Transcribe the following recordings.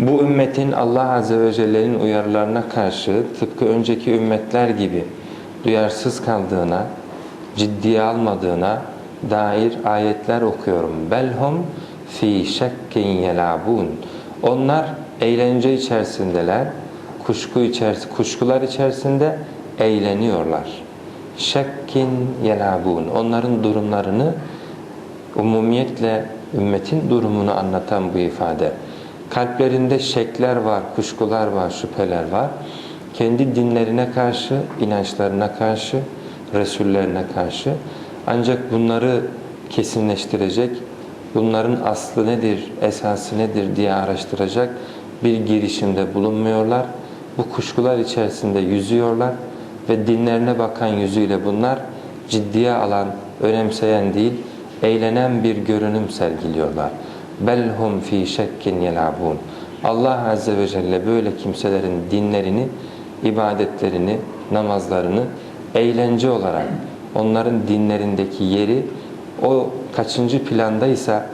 Bu ümmetin Allah Azze ve Celle'nin uyarılarına karşı tıpkı önceki ümmetler gibi duyarsız kaldığına, ciddiye almadığına dair ayetler okuyorum. Belhum fi şekkin yelabun. Onlar eğlence içerisindeler, kuşku içerisinde, kuşkular içerisinde eğleniyorlar. Şekkin yelabun. Onların durumlarını umumiyetle ümmetin durumunu anlatan bu ifade. Kalplerinde şekler var, kuşkular var, şüpheler var. Kendi dinlerine karşı, inançlarına karşı, Resullerine karşı. Ancak bunları kesinleştirecek, bunların aslı nedir, esası nedir diye araştıracak bir girişimde bulunmuyorlar. Bu kuşkular içerisinde yüzüyorlar ve dinlerine bakan yüzüyle bunlar ciddiye alan, önemseyen değil, eğlenen bir görünüm sergiliyorlar. Belhum fi şekkin yelabun. Allah Azze ve Celle böyle kimselerin dinlerini, ibadetlerini, namazlarını eğlence olarak onların dinlerindeki yeri o kaçıncı plandaysa,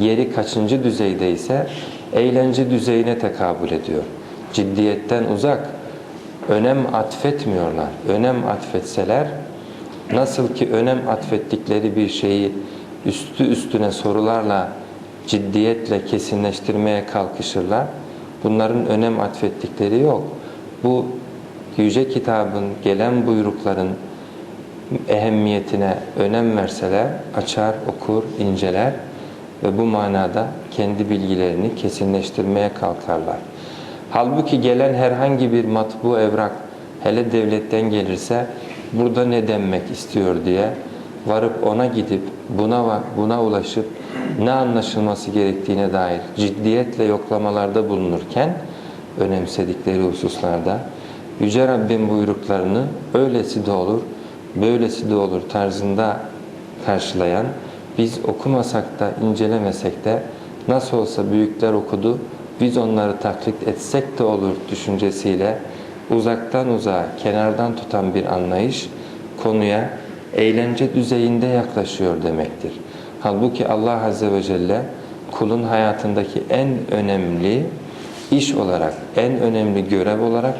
yeri kaçıncı düzeydeyse eğlence düzeyine tekabül ediyor. Ciddiyetten uzak, önem atfetmiyorlar. Önem atfetseler nasıl ki önem atfettikleri bir şeyi üstü üstüne sorularla ciddiyetle kesinleştirmeye kalkışırlar. Bunların önem atfettikleri yok. Bu yüce kitabın gelen buyrukların ehemmiyetine önem verseler açar, okur, inceler ve bu manada kendi bilgilerini kesinleştirmeye kalkarlar. Halbuki gelen herhangi bir matbu evrak hele devletten gelirse burada ne denmek istiyor diye varıp ona gidip buna buna ulaşıp ne anlaşılması gerektiğine dair ciddiyetle yoklamalarda bulunurken önemsedikleri hususlarda Yüce Rabbin buyruklarını öylesi de olur, böylesi de olur tarzında karşılayan, biz okumasak da incelemesek de nasıl olsa büyükler okudu, biz onları taklit etsek de olur düşüncesiyle uzaktan uzağa, kenardan tutan bir anlayış konuya eğlence düzeyinde yaklaşıyor demektir. Halbuki Allah Azze ve Celle kulun hayatındaki en önemli iş olarak, en önemli görev olarak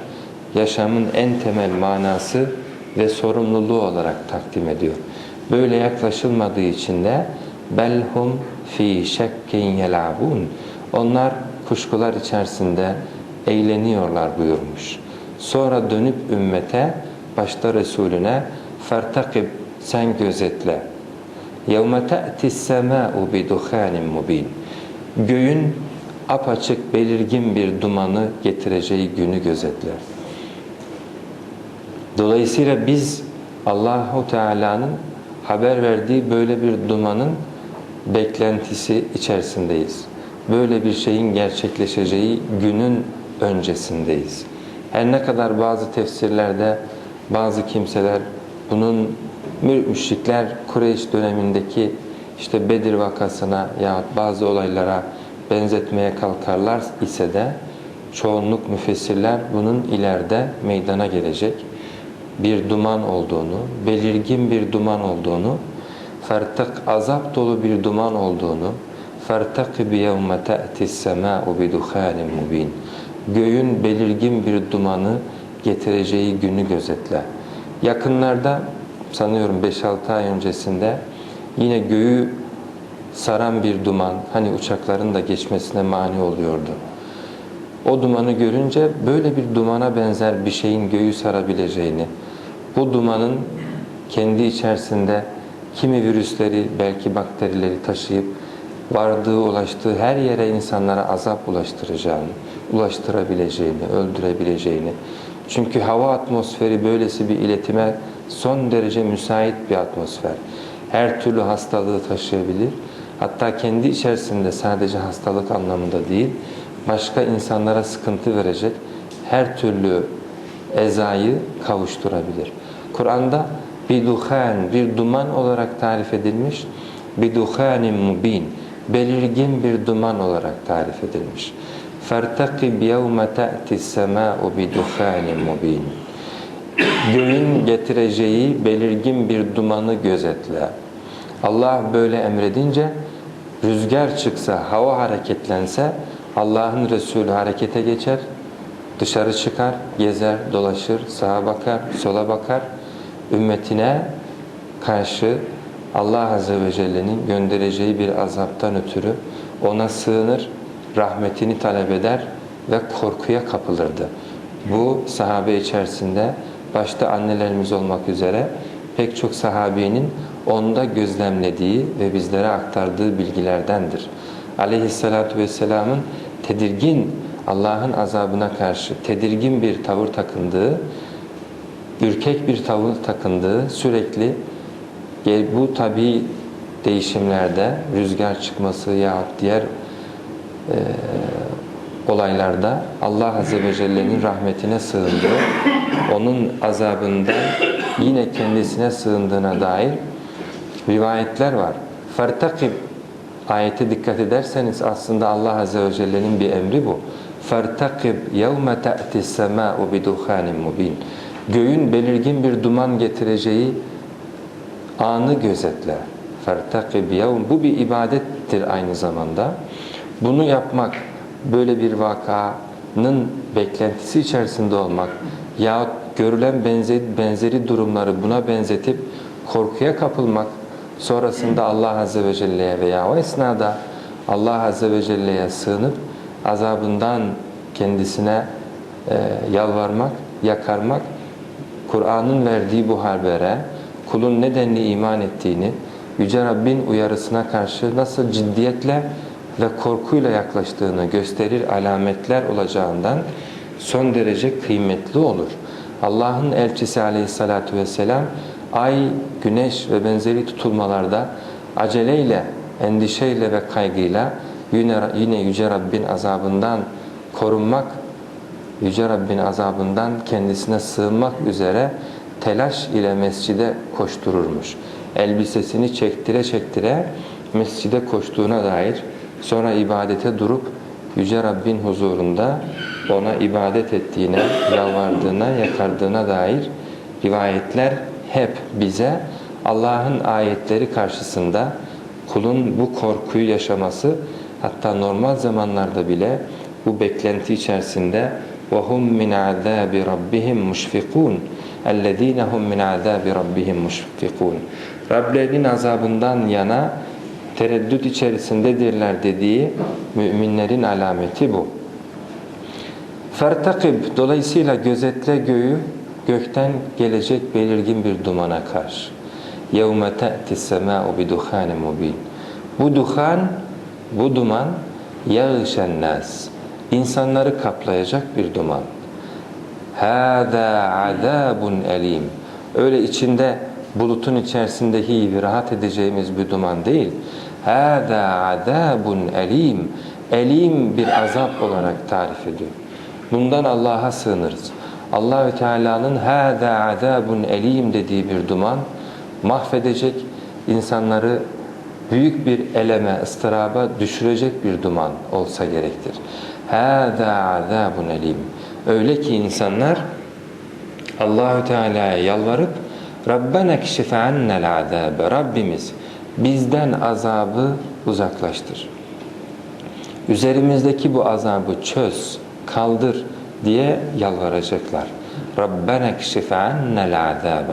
yaşamın en temel manası ve sorumluluğu olarak takdim ediyor. Böyle yaklaşılmadığı için de belhum fi şekkin yelabun. Onlar kuşkular içerisinde eğleniyorlar buyurmuş. Sonra dönüp ümmete, başta Resulüne fertakib sen gözetle. يَوْمَ تَأْتِ السَّمَاءُ بِدُخَانٍ مُب۪ينٍ Göğün apaçık belirgin bir dumanı getireceği günü gözetler. Dolayısıyla biz Allahu Teala'nın haber verdiği böyle bir dumanın beklentisi içerisindeyiz. Böyle bir şeyin gerçekleşeceği günün öncesindeyiz. Her ne kadar bazı tefsirlerde bazı kimseler bunun müşrikler Kureyş dönemindeki işte Bedir vakasına ya bazı olaylara benzetmeye kalkarlar ise de çoğunluk müfessirler bunun ileride meydana gelecek bir duman olduğunu, belirgin bir duman olduğunu, fertak azap dolu bir duman olduğunu, fertakib yevme te'tis semâ'u bidukhânin mubin. Göğün belirgin bir dumanı getireceği günü gözetle. Yakınlarda sanıyorum 5-6 ay öncesinde yine göğü saran bir duman, hani uçakların da geçmesine mani oluyordu. O dumanı görünce böyle bir dumana benzer bir şeyin göğü sarabileceğini, bu dumanın kendi içerisinde kimi virüsleri, belki bakterileri taşıyıp vardığı, ulaştığı her yere insanlara azap ulaştıracağını, ulaştırabileceğini, öldürebileceğini. Çünkü hava atmosferi böylesi bir iletime son derece müsait bir atmosfer. Her türlü hastalığı taşıyabilir. Hatta kendi içerisinde sadece hastalık anlamında değil, başka insanlara sıkıntı verecek her türlü ezayı kavuşturabilir. Kur'an'da biduhan, bir duman olarak tarif edilmiş. Biduhanin mubin, belirgin bir duman olarak tarif edilmiş. فَارْتَقِبْ يَوْمَ تَأْتِ السَّمَاءُ بِدُخَانٍ مُب۪ينٍ Göğün getireceği belirgin bir dumanı gözetle. Allah böyle emredince rüzgar çıksa, hava hareketlense Allah'ın Resulü harekete geçer, dışarı çıkar, gezer, dolaşır, sağa bakar, sola bakar. Ümmetine karşı Allah Azze ve Celle'nin göndereceği bir azaptan ötürü ona sığınır, rahmetini talep eder ve korkuya kapılırdı. Bu sahabe içerisinde başta annelerimiz olmak üzere pek çok sahabenin onda gözlemlediği ve bizlere aktardığı bilgilerdendir. Aleyhissalatu vesselamın tedirgin Allah'ın azabına karşı tedirgin bir tavır takındığı, ürkek bir tavır takındığı sürekli bu tabi değişimlerde rüzgar çıkması yahut diğer e, olaylarda Allah Azze ve Celle'nin rahmetine sığındığı, onun azabından yine kendisine sığındığına dair rivayetler var. Fertakib ayete dikkat ederseniz aslında Allah Azze ve Celle'nin bir emri bu. Fertakib yevme te'ti semâ'u bidukhanin mubin. Göğün belirgin bir duman getireceği anı gözetle. Fertakib yevm. Bu bir ibadettir aynı zamanda. Bunu yapmak, böyle bir vakanın beklentisi içerisinde olmak yahut görülen benzeri, durumları buna benzetip korkuya kapılmak, sonrasında Allah Azze ve Celle'ye veya o esnada Allah Azze ve Celle'ye sığınıp azabından kendisine e, yalvarmak, yakarmak, Kur'an'ın verdiği bu habere kulun nedenli iman ettiğini, Yüce Rabbin uyarısına karşı nasıl ciddiyetle ve korkuyla yaklaştığını gösterir alametler olacağından son derece kıymetli olur. Allah'ın elçisi aleyhissalatu vesselam ay, güneş ve benzeri tutulmalarda aceleyle, endişeyle ve kaygıyla yine, yine Yüce Rabbin azabından korunmak, Yüce Rabbin azabından kendisine sığınmak üzere telaş ile mescide koştururmuş. Elbisesini çektire çektire mescide koştuğuna dair sonra ibadete durup Yüce Rabbin huzurunda ona ibadet ettiğine, yalvardığına, yakardığına dair rivayetler hep bize Allah'ın ayetleri karşısında kulun bu korkuyu yaşaması hatta normal zamanlarda bile bu beklenti içerisinde وَهُمْ مِنْ عَذَابِ رَبِّهِمْ مُشْفِقُونَ اَلَّذ۪ينَ هُمْ مِنْ عَذَابِ رَبِّهِمْ مُشْفِقُونَ Rablerinin azabından yana tereddüt içerisindedirler dediği müminlerin alameti bu. Fertakib dolayısıyla gözetle göğü gökten gelecek belirgin bir dumana karşı. يَوْمَ تَأْتِ السَّمَاءُ بِدُخَانٍ مُب۪ينَ Bu duhan, bu duman يَغْشَ النَّاسِ İnsanları kaplayacak bir duman. هَذَا عَذَابٌ elim. Öyle içinde bulutun içerisindeki gibi rahat edeceğimiz bir duman değil. هَذَا عَذَابٌ elim. Elim bir azap olarak tarif ediyor. Bundan Allah'a sığınırız. Allahü Teala'nın hâzâ azâbun elim dediği bir duman mahvedecek insanları büyük bir eleme, ıstıraba düşürecek bir duman olsa gerektir. Hâzâ azâbun elim. Öyle ki insanlar Allahü Teala'ya yalvarıp Rabbena kşif annel azâbe Rabbimiz bizden azabı uzaklaştır. Üzerimizdeki bu azabı çöz, kaldır diye yalvaracaklar. Rabbena kşif annel azâbe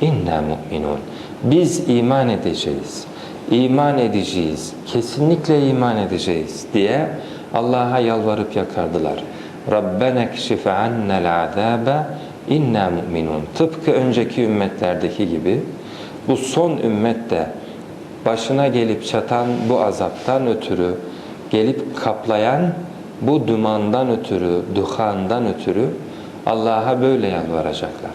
inna mu'minun. Biz iman edeceğiz. İman edeceğiz. Kesinlikle iman edeceğiz diye Allah'a yalvarıp yakardılar. Rabbena kşif annel azâbe inna mu'minun. Tıpkı önceki ümmetlerdeki gibi bu son ümmette başına gelip çatan bu azaptan ötürü gelip kaplayan bu dumandan ötürü, duhandan ötürü Allah'a böyle yalvaracaklar.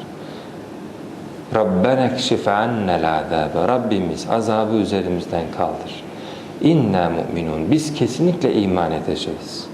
Rabbena kşif annel azabe. Rabbimiz azabı üzerimizden kaldır. İnna mu'minun. Biz kesinlikle iman edeceğiz.